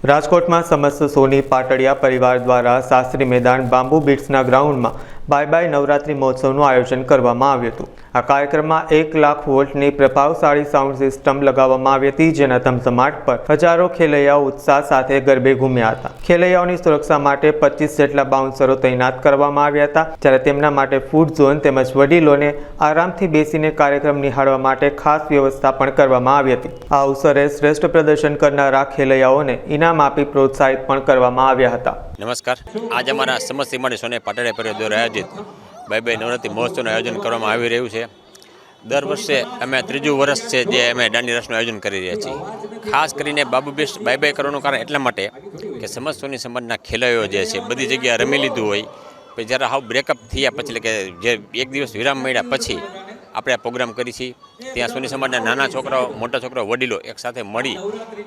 રાજકોટમાં સમસ્ત સોની પાટડિયા પરિવાર દ્વારા શાસ્ત્રી મેદાન બાંબુ બીટ્સના ગ્રાઉન્ડમાં બાય બાય નવરાત્રિ મહોત્સવનું આયોજન કરવામાં આવ્યું હતું. આ કાર્યક્રમમાં એક લાખ વોલ્ટની પ્રભાવશાળી સાઉન્ડ સિસ્ટમ લગાવવામાં આવી હતી, જેના ધમધમાટ પર હજારો ખેલૈયાઓ ઉત્સાહ સાથે ગરબે ઘૂમ્યા હતા. ખેલૈયાઓની સુરક્ષા માટે પચીસ જેટલા બાઉન્સરો તૈનાત કરવામાં આવ્યા હતા. જ્યારે તેમના માટે ફૂડ ઝોન તેમજ વડીલોને આરામથી બેસીને કાર્યક્રમ નિહાળવા માટે ખાસ વ્યવસ્થા પણ કરવામાં આવી હતી. આ અવસરે શ્રેષ્ઠ પ્રદર્શન કરનારા ખેલૈયાઓને ઇનામ આપી પ્રોત્સાહિત પણ કરવામાં આવ્યા હતા. નમસ્કાર. આજે અમારા સમસ્ત માટે સોને પાટડે પરિવાર દ્વારા આયોજિત બાય બાય નવરાત્રિ મહોત્સવનું આયોજન કરવામાં આવી રહ્યું છે. દર વર્ષે અમે ત્રીજું વર્ષ છે જે અમે દાંડી રસનું આયોજન કરી રહ્યા છીએ. ખાસ કરીને બાબુ બેસ્ટ બાય બાય કરવાનું કારણ એટલા માટે કે સમસ્ત સોની સમાજના ખેલાડીઓ જે છે બધી જગ્યાએ રમી લીધું હોય. પછી જ્યારે હાવ બ્રેકઅપ થયા પછી એટલે કે જે એક દિવસ વિરામ મળ્યા પછી આપણે આ પ્રોગ્રામ કરી છીએ ત્યાં સોની સમાજના નાના છોકરાઓ, મોટા છોકરાઓ, વડીલો એક સાથે મળી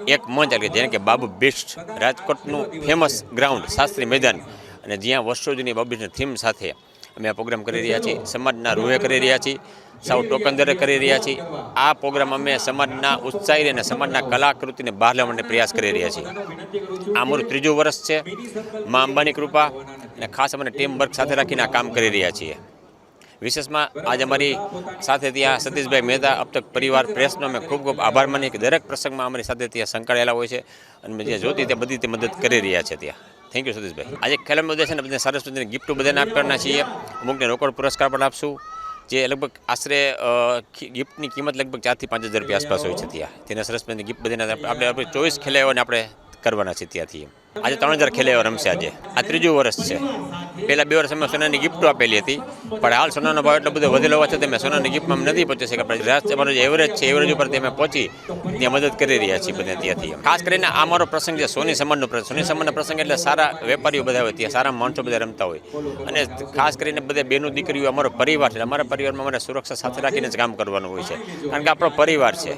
એક મંચ એટલે જેને કે બાબુ બેસ્ટ રાજકોટનું ફેમસ ગ્રાઉન્ડ શાસ્ત્રી મેદાન. અને જ્યાં વર્ષો જૂની બાબુ થીમ સાથે અમે આ પ્રોગ્રામ કરી રહ્યા છીએ. સમાજના રૂહે કરી રહ્યા છીએ. સાઉથ ટોકન દરે કરી રહ્યા છીએ. આ પ્રોગ્રામ અમે સમાજના ઉત્સાહી અને સમાજના કલાકૃતિને બહાર લેવાનો પ્રયાસ કરી રહ્યા છીએ. આ મારું ત્રીજું વર્ષ છે. મા અંબાની કૃપા અને ખાસ અમે ટીમ વર્ક સાથે રાખીને આ કામ કરી રહ્યા છીએ. વિશેષમાં આજે અમારી સાથે ત્યાં સતીશભાઈ મહેતા અબતક પરિવાર, પ્રેસનો અમે ખૂબ ખૂબ આભાર માનીએ કે દરેક પ્રસંગમાં અમારી સાથે ત્યાં સંકળાયેલા હોય છે અને જે જોતી ત્યાં બધી તે મદદ કરી રહ્યા છે ત્યાં. Thank you Satishbhai. આજે ખેલમ મુદ્દે છે ને બધા સરસ મજાની ગિફ્ટો બધાને આપવાના છીએ. અમુકને રોકડ પુરસ્કાર પણ આપશું, જે લગભગ આશરે ગિફ્ટની કિંમત લગભગ ચારથી પાંચ હજાર રૂપિયા આસપાસ હોય છે ત્યાં. તેને સરસ મજાની ગિફ્ટ બધાને આપણે આપણે ચોવીસ ખેલાડીઓને આપણે કરવાના છે ત્યાંથી આજે ત્રણ હજાર ખેલાડીઓ રમશે આજે. આ ત્રીજું વર્ષ છે. પહેલાં બે વર્ષ અમે સોનાની ગિફ્ટો આપેલી હતી. પણ હાલ સોનાનો ભાવ એટલો બધો વધેલો હોવા છતાં અમે સોનાની ગિફ્ટમાં નથી પહોંચી શક્યા. પણ રાષ્ટ્ર અમારો જે એવરેજ છે એવરેજ ઉપર અમે પહોંચી ત્યાં મદદ કરી રહ્યા છીએ બધા ત્યાંથી ખાસ કરીને આ મારો પ્રસંગ છે, સોની સમાજનો પ્રસંગ. સોની સમાજનો પ્રસંગ એટલે સારા વેપારીઓ બધા હોય, ત્યાં સારા માણસો બધા રમતા હોય. અને ખાસ કરીને બધા બેનો દીકરીઓ, અમારો પરિવાર છે. અમારા પરિવારમાં અમારે સુરક્ષા સાથે રાખીને જ કામ કરવાનું હોય છે. કારણ કે આપણો પરિવાર છે.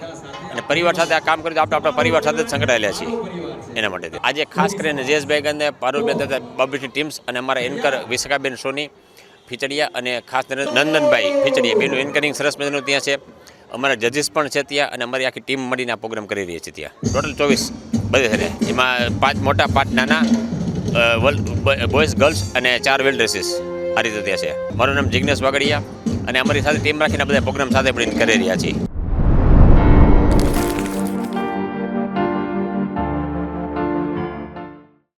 અને પરિવાર સાથે આ કામ કરીએ તો આપણે આપણા પરિવાર સાથે જ સંકળાયેલા છીએ. એના માટે આજે ખાસ કરીને જયેશભાઈ ગંદે પારુલબેન તથા બાબુની ટીમ્સ અને અમારા એન્કર વિશાખાબેન સોની ફીચડિયા અને ખાસ કરીને નંદનભાઈ ફીચડિયા બેનું એન્કરિંગ સરસ મજાનું ત્યાં છે. અમારા જજીસ પણ છે ત્યાં અને અમારી આખી ટીમ મળીને આ પ્રોગ્રામ કરી રહી છે ત્યાં. ટોટલ ચોવીસ બધે છે એમાં પાંચ મોટા, પાંચ નાના બોયઝ ગર્લ્સ અને ચાર વેલ ડ્રેસીસ આ રીતે ત્યાં છે. મારું નામ જિગ્નેશ વાગડિયા અને અમારી સાથે ટીમ રાખીને બધા પ્રોગ્રામ સાથે મળીને કરી રહ્યા છીએ.